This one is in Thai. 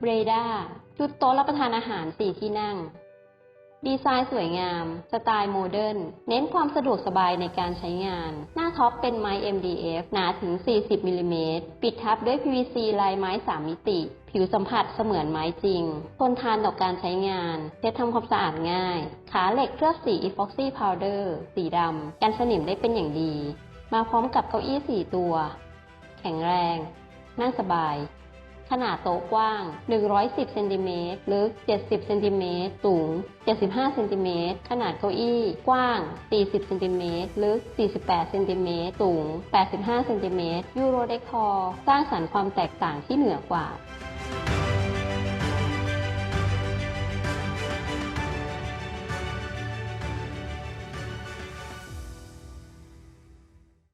เบรดาชุดโต๊ะรับประทานอาหาร 4 ที่นั่ง ดีไซน์สวยงาม สไตล์โมเดิร์น เน้นความสะดวกสบายในการใช้งาน หน้าท็อปเป็นไม้ MDF หนาถึง 40มิลลิเมตร ปิดทับด้วย PVC ลายไม้ 3 มิติ ผิวสัมผัสเสมือนไม้จริง ทนทานต่อการใช้งาน เช็ดทำความสะอาดง่าย ขาเหล็กเคลือบสี epoxy powder สีดำ กันสนิมได้เป็นอย่างดี มาพร้อมกับเก้าอี้ 4 ตัว แข็งแรง นั่งสบาย ขนาดโต๊ะกว้าง 110เซนติเมตรลึก 70เซนติเมตรสูง 75เซนติเมตรขนาดเก้าอี้กว้าง 40เซนติเมตรลึก 48เซนติเมตรสูง 85เซนติเมตรยูโรเดคอร์สร้างสรรค์ความแตกต่างที่เหนือกว่า